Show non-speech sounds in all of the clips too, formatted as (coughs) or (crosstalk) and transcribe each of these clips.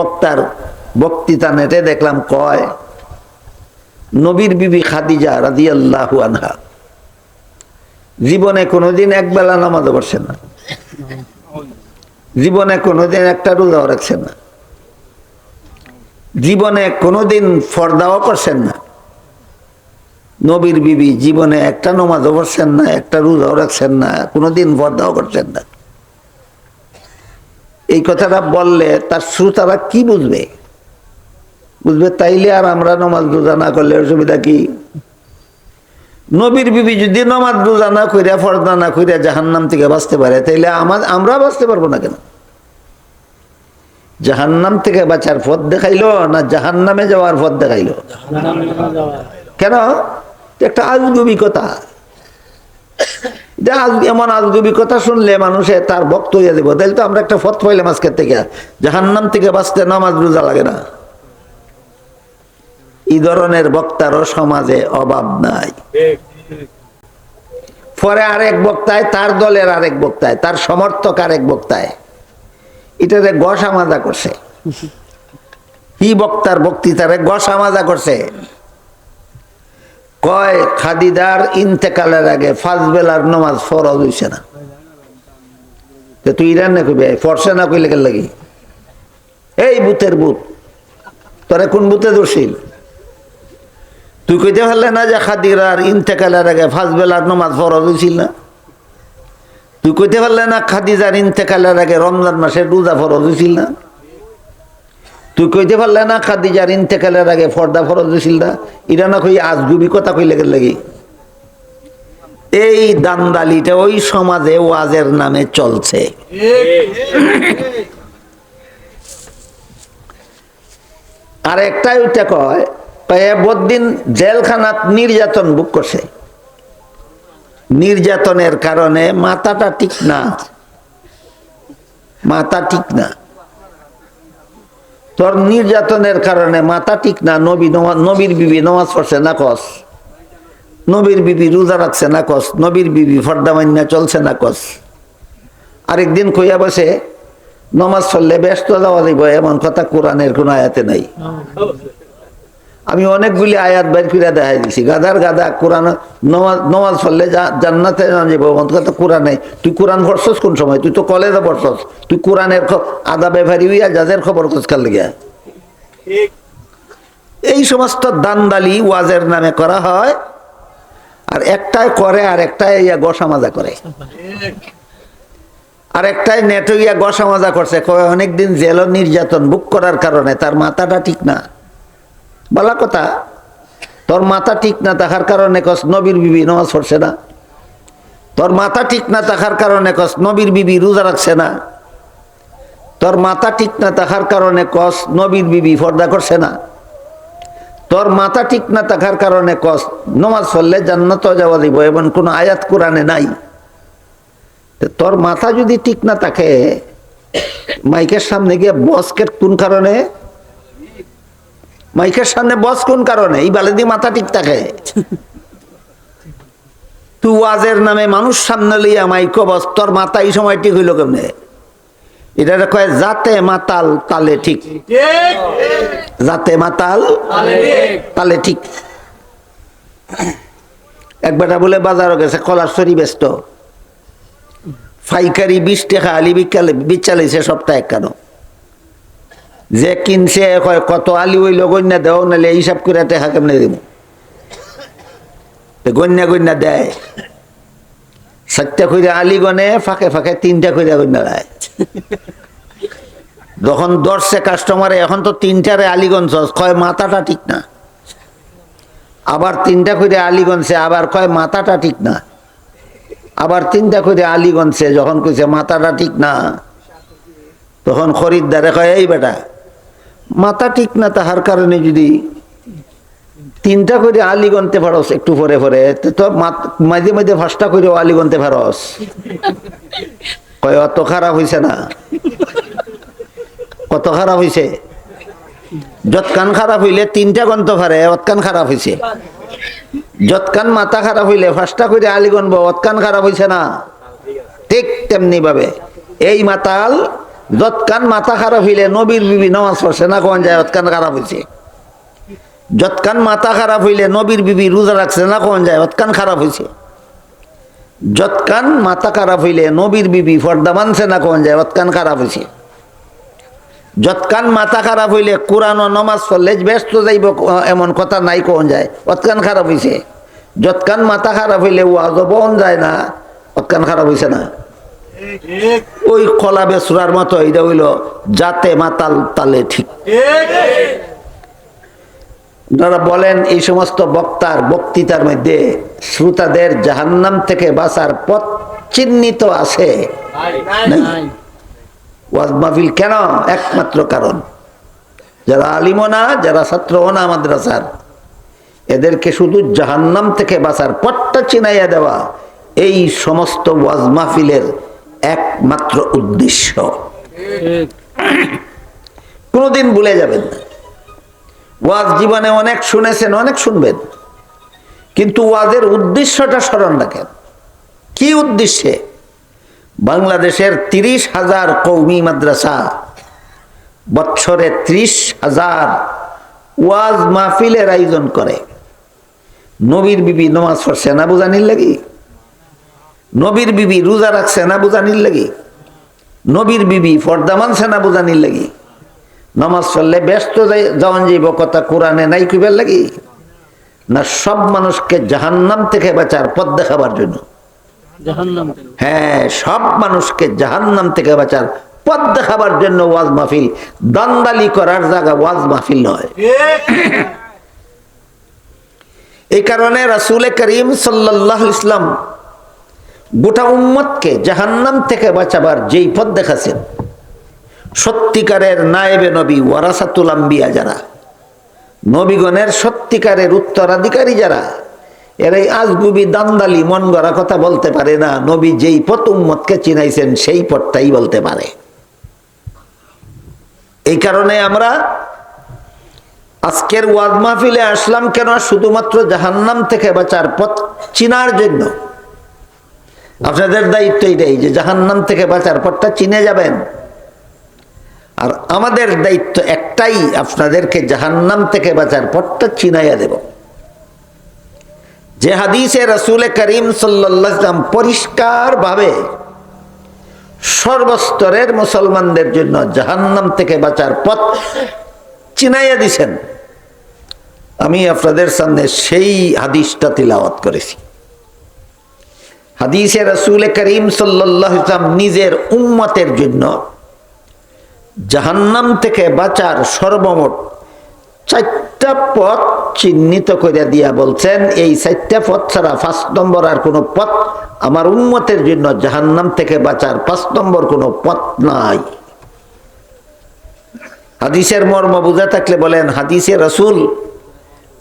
বক্তার বক্তৃতা নেটে দেখলাম কয়? নবীর বিবি খাদিজা রাজি আল্লাহ আনহা। জীবনে কোনোদিন এক বেলা নামাজ পড়ছেন না। জীবনে কোনোদিন একটা রোজাও রাখছেন না। জীবনে কোনোদিন ফর্দাও করছেন না। নবীর বিবি জীবনে একটা নমাজও পড়ছেন না, একটা রোজাও রাখছেন না, কোনোদিন ফর্দাও করছেন না। এই কথাটা বললে তার শ্রোতারা কি বুঝবে? বুঝবে তাইলে আর আমরা নমাজ রোজা না করলে অসুবিধা কি? নবীর বিবি যদি নমাজ রোজা না কইরা ফর্দা না কইরা জাহান্নাম থেকে বাঁচতে পারে তাইলে আমার আমরা বাঁচতে পারব না কেন? জাহান্নাম থেকে বাঁচার পথ দেখাইলো না জাহান্নামে যাওয়ার পথ দেখাইলো? কেন? একটা আজগুবিকতা এটা আজ এমন শুনলে মানুষে তার দেবো তাহলে তো আমরা একটা ফত পাইলাম আজকের থেকে। জাহান্নাম থেকে বাঁচতে নামাজ রোজা লাগে না। এই ধরনের বক্তারও সমাজে অভাব নাই। পরে আরেক বক্তায় তার দলের আরেক বক্তায় তার সমর্থক আরেক বক্তায়। এটারে গসা মাজা করছে। (laughs) কি বক্তার বক্তৃতারে গসা মাজা করছে? কয় খাদিদার ইন্তেকালের আগে ফাঁস বেলার নমাজ ফরজ হইছে না? তুই ইরান না কইবে? ফরসে না কইলে কেন লাগি? এই বুথের বুথ তোরা কোন বুথে দোষীল? তুই কইতে পারলে না যে খাদিরার ইন্তেকালের আগে ফাঁস বেলার নমাজ ফরজ হয়েছিল না? তুই কইতে পারলে না খাদিজার ইন্তেকালের আগে রমজান মাসে রোজা ফরজ হয়েছিল না? তুই কইতে পারলে না খাদিজার ইন্তেকালের আগে ফর্দা ফরজ হয়েছিল না? এটা না কই আজগুবি কথা কইলে লাগি এই দান্দালিটা ওই সমাজে ওয়াজের নামে চলছে। আর একটাই ওইটা কয়ে বদিন জেলখানাত নির্যাতন বুক করছে। নির্যাতনের কারণে মাথাটা ঠিক না। মাথা ঠিক না। তোর নির্যাতনের কারণে মাথা ঠিক না, নবী নবীর বিবি নমাজ পড়ছে না কস? নবীর বিবি রোজা রাখছে না কস? নবীর বিবি ফর্দা মান্য চলছে না কস? আরেকদিন কইয়া বসে, নমাজ পড়লে ব্যস্ত যাওয়া যাইব, এমন কথা কোরআনের কোনো আয়াতে নাই। আমি অনেকগুলি আয়াত বাইর করে দেখাই দিছি। গাদার গাদা কোরআন, নমাজ নমাজ পড়লে জান্নাতে যাব এমন কথা কোরআনে তুই কোরআন পড়ছস কোন সময়? তুই তো কলেজে পড়ছস। তুই কোরআনের আদা ব্যাপারি হইয়া যাদের খবর খোঁজ খোঁজকার লেগে? এই সমস্ত দান্দালি ওয়াজের নামে করা হয়, আর একটাই করে, আর একটাই ইয়া গসা মাজা করে। আর একটাই নেট ইয়া গসা মাজা করছে। অনেকদিন জেল নির্যাতন বুক করার কারণে তার মাথাটা ঠিক না। বলা কথা, তোর মাথা ঠিক না থাকার কারণে কস নবীর বিবি নমাজ পড়ছে না। তোর মাথা ঠিক না থাকার কারণে কস নবীর বিবি রোজা রাখছে না। তোর মাথা ঠিক না থাকার কারণে কস নবীর বিবি ফর্দা করছে না। তোর মাথা ঠিক না থাকার কারণে কস নমাজ পড়লে জান্নাত যাওয়া দিব, এমন কোনো আয়াত কোরআনে নাই। তোর মাথা যদি ঠিক না থাকে, মাইকের সামনে গিয়ে বসকেট কোন কারণে? মাইকের সামনে বস কোন কারণে? এই বালে দিয়ে মাথা ঠিক থাকে। তুই ওয়াজের নামে মানুষ সামনে লইয়া মাইক বস তোর মাথা এই সময় ঠিক হইল কেমনে? এটা কয় যাতে মাতাল তালে ঠিক। যাতে মাতাল তালে ঠিক। একবারটা বলে বাজারও গেছে কলারসরি ব্যস্ত। ফাইকারি বিশ টাকা আলি বিকালে বিচালাইছে সপ্তাহে কেন। যে কিনছে, কয়, কত আলি ওই গন্যা দেও, নাহলে হিসাব করে টেকা কেমনে দিব? গন্যা গন্যা দেয়। সাতটা কইরা আলি গনে, ফাঁকে ফাঁকে তিনটা কইরা গন্যা দেয়। যখন দর্শে কাস্টমারে এখন তো তিনটারে আলিগঞ্জ কয়, মাথাটা ঠিক না। আবার তিনটা করে আলিগঞ্জে আবার কয়, মাথাটা ঠিক না। আবার তিনটা করে আলিগঞ্জে যখন কইছে, মাথাটা ঠিক না, তখন খরিদ্দারে কয়, এই বেটা মাথা ঠিক না তাহার কারণে যদি তিনটা করে আলি গনতে পারস একটু পরে পরে, তো মাঝে মাঝে ফার্স্টটা করে আলি গনতে পারস। কয়, অত খারাপ হয়েছে না। কত খারাপ হয়েছে যৎকান খারাপ হইলে তিনটা গন্ত পারে অতকান খারাপ হয়েছে যৎকান মাথা খারাপ হইলে ফার্স্টটা করে আলি গনব অতকান খারাপ হয়েছে না। ঠিক তেমনি ভাবে এই মাতাল যৎকান মাথা খারাপ হইলে নবীর বিবি নামাজ পড়ছে, না কোন যায় অতকান খারাপ হয়েছে যৎকান মাথা খারাপ হইলে নবীর বিবি রোজা রাখছে, না কোন যায় অতকান খারাপ হয়েছে যৎকান মাথা খারাপ হইলে নবীর বিবি ফর্দা মানছে, না কোন যায় অতকান খারাপ হয়েছে যৎকান মাথা খারাপ হইলে কোরআন নমাজ পড়লে ব্যস্ত যাইব, এমন কথা নাই কোন যায় অতকান খারাপ হয়েছে যৎকান মাথা খারাপ হইলে ওয়াজ বন যায় না অতকান খারাপ হয়েছে না। ওই কলা বেসুরার মতো এটা হইল যাতে মাতাল তালে ঠিক। আপনারা বলেন এই সমস্ত বক্তার বক্তৃতার মধ্যে শ্রোতাদের জাহান্নাম থেকে বাঁচার পথ চিহ্নিত আছে? ওয়াজ মাহফিল কেন? একমাত্র কারণ যারা আলিমও না যারা ছাত্রও না মাদ্রাসার এদেরকে শুধু জাহান্নাম থেকে বাঁচার পথটা চিনাইয়া দেওয়া এই সমস্ত ওয়াজ মাহফিলের একমাত্র উদ্দেশ্য। কোনোদিন ভুলে যাবেন না। ওয়াজ জীবনে অনেক শুনেছেন, অনেক শুনবেন। কিন্তু ওয়াজের উদ্দেশ্যটা স্মরণ রাখেন। কি উদ্দেশ্যে? বাংলাদেশের তিরিশ হাজার কৌমি মাদ্রাসা বৎসরে ত্রিশ হাজার ওয়াজ মাহফিলের আয়োজন করে। নবীর বিবি নমাজ পড়ছে না বুঝানির লাগি নবীর বিবি রোজা রাখছে না বুঝানির লাগি? নবীর বিবি ফর্দা মানছে না বুঝানির লাগি? নমাজ পড়লে ব্যস্ত যাওয়ান যাইব কথা কোরআনে নাই কইবার লাগি? না সব মানুষকে জাহান্নাম থেকে বাঁচার পথ দেখাবার জন্য। হ্যাঁ সব মানুষকে জাহান্নাম থেকে বাঁচার পথ দেখাবার জন্য ওয়াজ মাহফিল দান্দালি করার জায়গা ওয়াজ মাহফিল নয়। (coughs) এই কারণে রাসুল করিম সাল্লাহ ইসলাম গোটা উম্মতকে জাহান্নাম থেকে বাঁচাবার যেই পথ দেখাছেন, সত্যিকারের নায়েবে নবী ওয়ারাসাতুল আম্বিয়া যারা, নবীগণের সত্যিকারের উত্তরাধিকারী যারা এর এই আজগুবি দান্দালি মন গড়া কথা বলতে পারে না, নবী যেই পথ উম্মতকে চিনাইছেন সেই পথটাই বলতে পারে। এই কারণে আমরা আজকের ওয়াজ মাহফিলে আসলাম কেন? শুধুমাত্র জাহান্নাম থেকে বাঁচার পথ চিনার জন্য। আপনাদের দায়িত্ব এটাই যে জাহান্নাম থেকে বাঁচার পথটা চিনে যাবেন। আর আমাদের দায়িত্ব একটাই, আপনাদেরকে জাহান্নাম থেকে বাঁচার পথটা চিনাইয়া দেব। যে হাদিসে রসুল করিম সাল্লাম পরিষ্কার ভাবে সর্বস্তরের মুসলমানদের জন্য জাহান্নাম থেকে বাঁচার পথ চিনাইয়া দিছেন। আমি আপনাদের সামনে সেই হাদিসটা তিলাওয়াত করেছি। হাদিসে রসুল করিম সাল্লাম নিজের উম্মতের জন্য জাহান্নাম থেকে বাঁচার সর্বমোট চারটা পথ চিহ্নিত করে দিয়া বলছেন, এই চারটা পথ ছাড়া পাঁচ নম্বর আর কোনো পথ আমার উন্মতের জন্য জাহান্নাম থেকে বাঁচার পাঁচ নম্বর কোনো পথ নাই। হাদিসের মর্ম বুঝে থাকলে বলেন, হাদিসে রসুল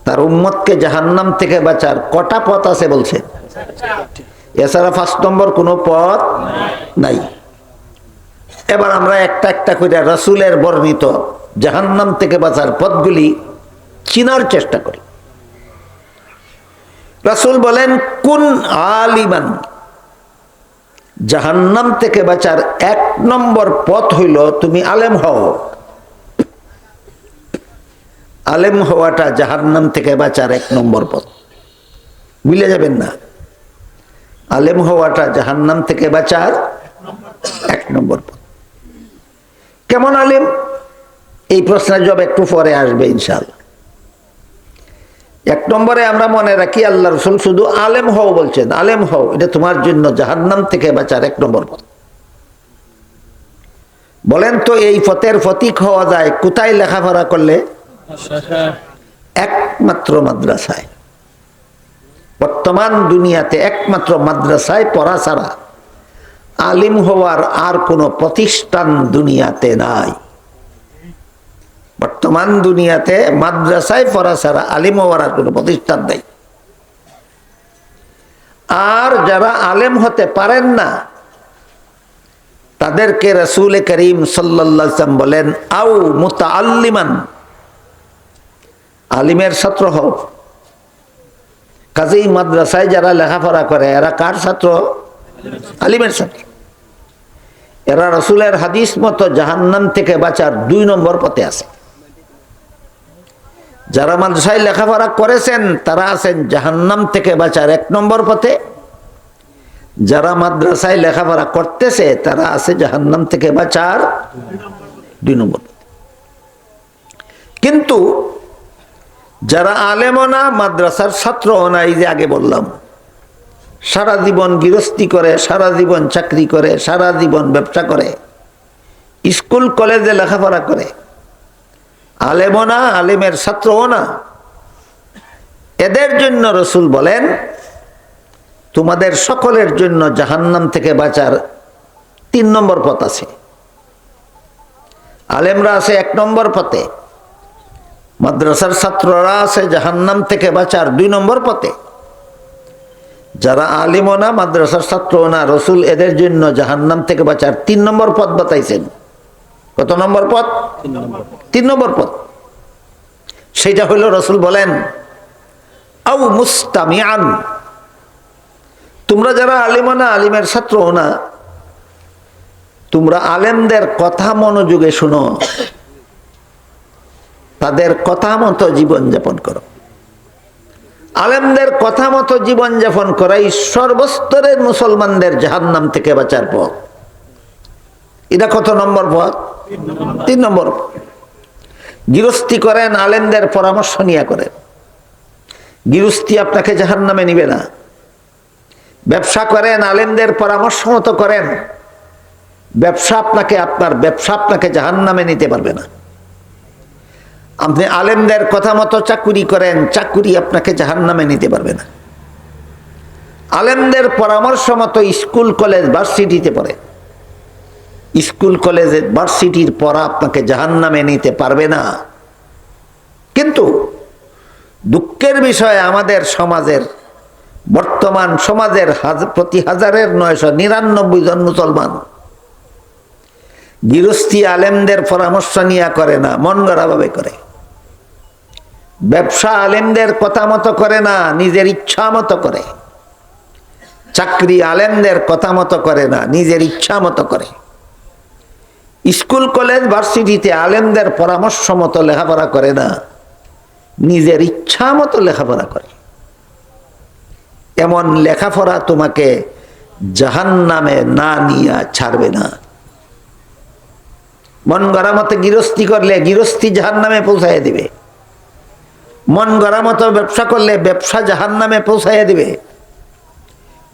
তার উম্মতকে জাহান্নাম থেকে বাঁচার কটা পথ আছে বলছে এছাড়া পাঁচ নম্বর কোনো পথ নাই। এবার আমরা একটা একটা করে রসুলের বর্ণিত জাহান্নাম থেকে বাঁচার পথগুলি চিনার চেষ্টা করি। রসুল বলেন, কোন আলিমান? জাহান্নাম থেকে বাঁচার এক নম্বর পথ হইল, তুমি আলেম হও। আলেম হওয়াটা জাহান্নাম থেকে বাঁচার এক নম্বর পথ। বুঝলে যাবেন না? আলেম হওয়াটা জাহান্নাম থেকে বাঁচার এক নম্বর পথ। কেমন আলেম? এই প্রশ্নের জব একটু পরে আসবে ইনশাল্লাহ এক নম্বরে আমরা মনে রাখি আল্লাহ রসুল শুধু আলেম হও বলছেন আলেম হও এটা তোমার জন্য জাহান্নাম থেকে বাঁচার এক নম্বর পথ। বলেন তো এই পথের ফতিক হওয়া যায় কোথায় লেখাপড়া করলে? একমাত্র মাদ্রাসায়। বর্তমান দুনিয়াতে একমাত্র মাদ্রাসায় পড়া ছাড়া আলিম হওয়ার আর কোনো প্রতিষ্ঠান দুনিয়াতে নাই। বর্তমান দুনিয়াতে মাদ্রাসায় পড়া ছাড়া আলিম হওয়ার আর কোনো প্রতিষ্ঠান নেই। আর যারা আলেম হতে পারেন না, তাদেরকে রসুল করিম সাল্লাম বলেন আউ মুতা আল্লিমান আলিমের ছাত্র হও। কাজেই মাদ্রাসায় যারা লেখাপড়া করে, এরা কার ছাত্র? আলিমের ছাত্র। এরা রসুলের হাদিস মতো জাহান্নাম থেকে বাঁচার দুই নম্বর পথে আছে। যারা মাদ্রাসায় লেখাপড়া করেছেন, তারা আছেন জাহান্নাম থেকে বাঁচার এক নম্বর পথে। যারা মাদ্রাসায় লেখাপড়া করতেছে, তারা আছে জাহান্নাম থেকে বাঁচার দুই নম্বর। কিন্তু যারা আলেমও না, মাদ্রাসার ছাত্রও না, এই যে আগে বললাম। সারা জীবন গৃহস্থী করে, সারা জীবন চাকরি করে, সারা জীবন ব্যবসা করে, স্কুল, কলেজে লেখাপড়া করে। আলেমও না, আলেমের ছাত্রও না। এদের জন্য রসুল বলেন, তোমাদের সকলের জন্য জাহান্নাম থেকে বাঁচার তিন নম্বর পথ আছে। আলেমরা আছে এক নম্বর পথে। মাদ্রাসার ছাত্ররা আছে জাহান্নাম থেকে বাঁচার দুই নম্বর পথে। যারা আলিমও না মাদ্রাসার ছাত্র না রসুল এদের জন্য জাহান্নাম থেকে বাঁচার তিন নম্বর পথ বাতাইছেন। কত নম্বর পথ? তিন নম্বর পথ। সেটা হইল রসুল বলেন আউ মুস্তামিয়ান তোমরা যারা আলিমও না আলিমের ছাত্র না তোমরা আলেমদের কথা মনোযোগে শুনো। তাদের কথা মতো জীবনযাপন করো। আলেমদের কথা মতো জীবনযাপন করাই সর্বস্তরের মুসলমানদের জাহান্নাম থেকে বাঁচার পথ। এটা কত নম্বর পথ? তিন নম্বর। গৃহস্থী করেন, আলেমদের পরামর্শ নিয়ে করেন। গৃহস্থী আপনাকে জাহান্নামে নিবে না। ব্যবসা করেন, আলেমদের পরামর্শ মতো করেন। ব্যবসা আপনাকে, আপনার ব্যবসা আপনাকে জাহান্নামে নিতে পারবে না। আপনি আলেমদের কথা মতো চাকুরি করেন, চাকুরি আপনাকে জাহান নামে নিতে পারবে না। আলেমদের পরামর্শ মতো স্কুল, কলেজ, ভার্সিটিতে পড়ে। স্কুল, কলেজে, ভার্সিটির পড়া আপনাকে জাহান নামে নিতে পারবে না। কিন্তু দুঃখের বিষয়ে আমাদের সমাজের, বর্তমান সমাজের প্রতি হাজারের নয়শো নিরানব্বই জন মুসলমান। গৃহস্থী আলেমদের পরামর্শ নিয়ে করে না, মন গড়াভাবে করে। ব্যবসা আলেমদের কথা মতো করে না, নিজের ইচ্ছা মতো করে। চাকরি আলেমদের কথা মতো করে না, নিজের ইচ্ছা মতো করে। স্কুল, কলেজ, ভার্সিটিতে আলেমদের পরামর্শ মতো লেখাপড়া করে না, নিজের ইচ্ছা মতো লেখাপড়া করে। এমন লেখাপড়া তোমাকে জাহান নামে না নিয়ে ছাড়বে না। মন গড়া মতো গৃহস্থী করলে গৃহস্থী জাহান নামে পৌঁছায় দিবে। মন গড়া মতো ব্যবসা করলে ব্যবসা জাহান নামে পৌঁছাইয়া দিবে।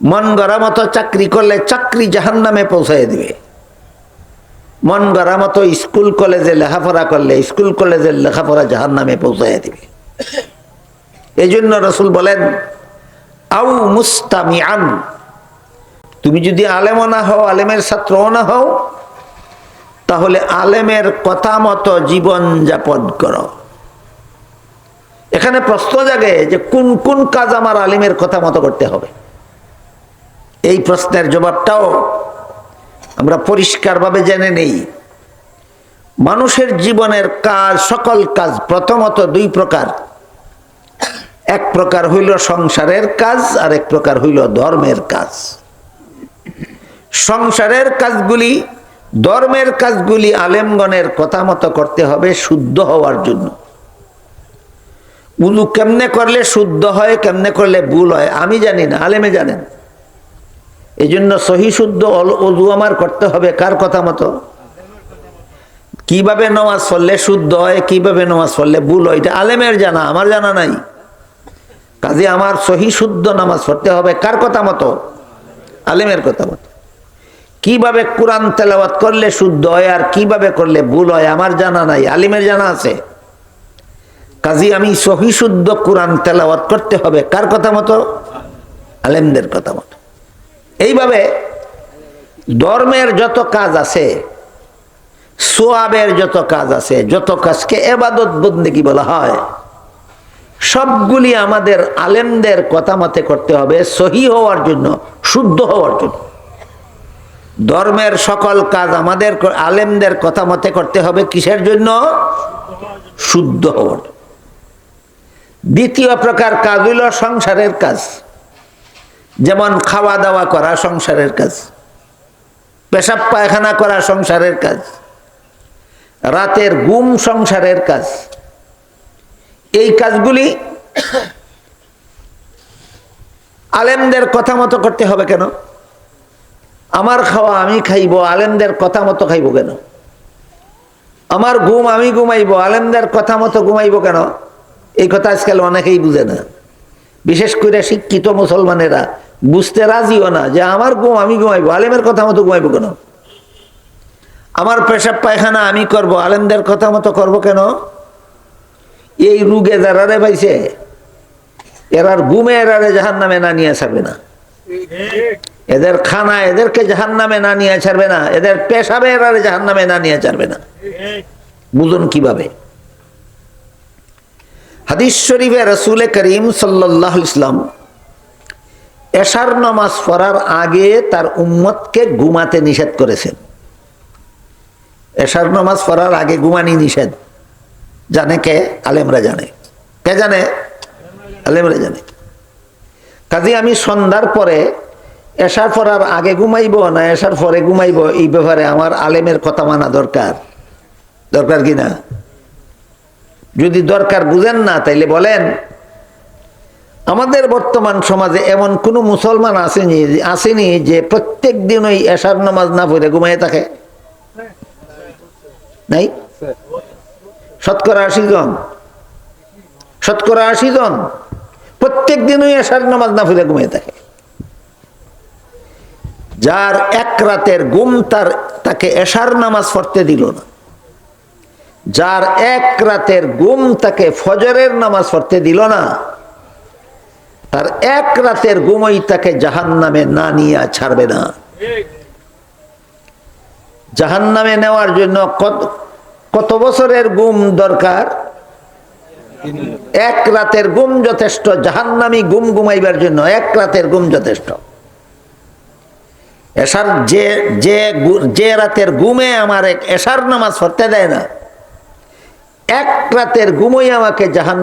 মন গড়া মতো চাকরি করলে চাকরি জাহান নামে পৌঁছাইয়া দিবে। মন গড়া মতো স্কুল, কলেজে লেখাপড়া করলে স্কুল, কলেজের লেখাপড়া জাহান নামে পৌঁছাইয়া দিবে। এই জন্য রসুল বলেন আউ মুস্তামিয়ান তুমি যদি আলেমও না হও, আলেমের ছাত্রও না হও, তাহলে আলেমের কথা মতো জীবন যাপন করো। এখানে প্রশ্ন জাগে যে কোন কোন কাজ আমার আলিমের কথা মতো করতে হবে? এই প্রশ্নের জবাবটাও আমরা পরিষ্কারভাবে জেনে নেই। মানুষের জীবনের কাজ, সকল কাজ, প্রথমত দুই প্রকার। এক প্রকার হইল সংসারের কাজ, আর এক প্রকার হইল ধর্মের কাজ। সংসারের কাজগুলি, ধর্মের কাজগুলি আলেমগণের কথা মতো করতে হবে শুদ্ধ হওয়ার জন্য। উলু কেমনে করলে শুদ্ধ হয়, কেমনে করলে ভুল হয়, আমি জানি না, আলেমে জানেন। এই জন্য সহি শুদ্ধ অজু আমার করতে হবে, কার কথা মতো? কীভাবে নামাজ পড়লে শুদ্ধ হয়, কীভাবে নামাজ পড়লে ভুল হয়, এটা আলেমের জানা, আমার জানা নাই। কাজে আমার সহি শুদ্ধ নামাজ পড়তে হবে, কার কথা মতো? আলেমের কথা মতো। কীভাবে কোরআন তেলাওয়াত করলে শুদ্ধ হয় আর কীভাবে করলে ভুল হয়, আমার জানা নাই, আলিমের জানা আছে। কাজী, আমি সহি শুদ্ধ কোরআন তেলাওয়াত করতে হবে। কার কথা মতো? আলেমদের কথা মতো। এইভাবে ধর্মের যত কাজ আছে, সোয়াবের যত কাজ আছে, যত কাজকে এবাদত বন্দেগী বলা হয়, সবগুলি আমাদের আলেমদের কথা মতে করতে হবে সহি হওয়ার জন্য, শুদ্ধ হওয়ার জন্য। ধর্মের সকল কাজ আমাদের আলেমদের কথা মতে করতে হবে কিসের জন্য? শুদ্ধ হওয়ার দ্বিতীয় প্রকার কাজ হইল সংসারের কাজ। যেমন খাওয়া দাওয়া করা সংসারের কাজ। পেশাব পায়খানা করা সংসারের কাজ। রাতের গুম সংসারের কাজ। এই কাজগুলি আলেমদের কথা মতো করতে হবে কেন? আমার খাওয়া আমি খাইব, আলেমদের কথা মতো খাইব কেন? আমার ঘুম আমি ঘুমাইব, আলেমদের কথা মতো ঘুমাইব কেন? এই কথা আজকাল অনেকেই বুঝে না। বিশেষ করে শিক্ষিত মুসলমানেরা বুঝতে রাজিও না যে আমার ঘুম আমি ঘুমাইব, আলেমের কথা মতো ঘুমাইব কেন? আমার পেশাব পায়খানা আমি করব, আলেমদের কথা মতো করব কেন? এই রুগে যারা রে পাইছে, এরার গুমে এরারে জাহান নামে না নিয়ে ছাড়বে না। এদের খানা এদেরকে জাহান নামে না নিয়ে ছাড়বে না, এদের পেশাবে এরারে জাহান নামে না নিয়ে ছাড়বে না। বুঝুন কীভাবে? হাদিস শরীফে রসুল করিম সাল্লাহ ইসলাম এশার নামাজ পড়ার আগে তার উম্মতকে ঘুমাতে নিষেধ করেছেন। এশার নামাজ পড়ার আগে ঘুমানি নিষেধ। জানে কে? আলেমরা জানে। কে জানে? আলেমরা জানে। কাজে আমি সন্ধ্যার পরে এশার পড়ার আগে ঘুমাইব না এশার পরে ঘুমাইব এই ব্যাপারে আমার আলেমের কথা মানা দরকার। দরকার কি না? যদি দরকার বুঝেন না, তাইলে বলেন, আমাদের বর্তমান সমাজে এমন কোন মুসলমান আসেনি আসেনি যে প্রত্যেক দিন ওই এশার নামাজ না পড়ে ঘুমাই থাকে? নাই? শতকরা আশি জন। শতকরা আশি জন প্রত্যেক দিন ওই এশার নামাজ না পড়ে ঘুমাই থাকে। যার এক রাতের গুম তার, তাকে এশার নামাজ পড়তে দিল না। যার এক রাতের গুম তাকে ফজরের নামাজ পড়তে দিল না, তার এক রাতের গুমই তাকে জাহান নামে না নিয়ে ছাড়বে না। জাহান নামে নেওয়ার জন্য কত কত বছরের গুম দরকার? এক রাতের গুম যথেষ্ট, জাহান্নামি গুম ঘুমাইবার জন্য এক রাতের গুম যথেষ্ট। এসার যে যে রাতের গুমে আমার এক এসার নামাজ পড়তে দেয় না এক রাতের ঘুমই আমাকে জাহান